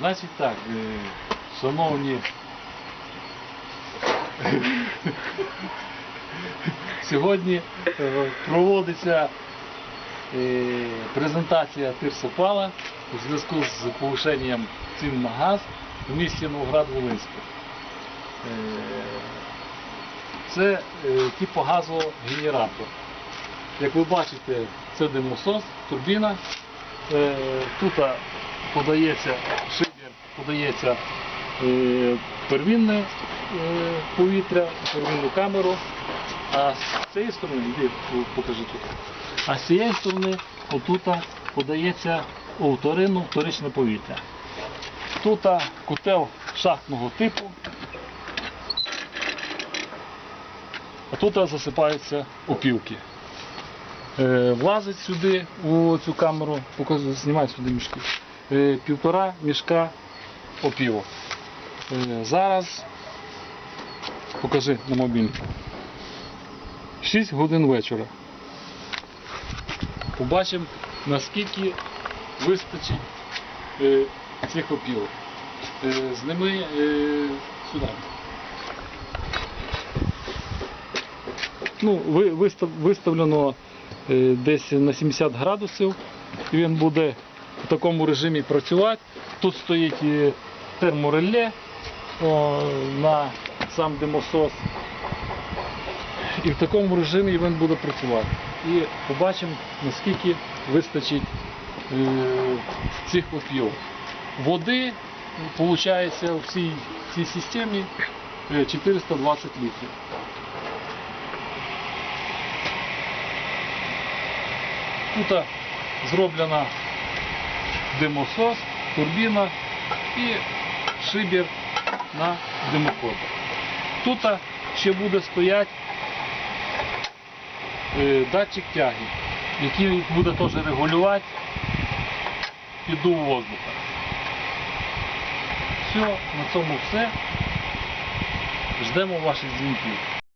Значить так, е, шановні. Сьогодні е, проводиться е, презентація Тирсопала у зв'язку з повишенням цін на газ в місті Новоград-Волинську. Е, Це типогазогенератор. Як ви бачите, це димосос, турбіна. Тут подається шибір, подається е, первинне е, повітря, первинну камеру. А з цієї сторони, іди, покажи тут. А з цієї сторони отут подається у вторинну вторичне повітря. Тут котел шахтного типу. А тут засипаються опілки. Е, влазить сюди у цю камеру, знімай сюди мішки. Півтора мішка опілок. Е, зараз покажи на мобільник. 6 годин вечора. Побачимо, наскільки вистачить е, цих опілок. Е, з ними е, сюди. Ну, ви- виставлено десь на 70 градусів. І він буде в такому режимі працювати. Тут стоїть термореле о, на сам димосос. І в такому режимі він буде працювати. І побачимо, наскільки вистачить е, цих опілок. Води, виходить, в цій, цій системі е, 420 літрів. Тут зроблена димосос, турбіна і шибір на димоход. Тут ще буде стояти е, датчик тяги, який буде теж регулювати піддув воздуха. Все, на цьому все. Ждемо ваших дзвінків.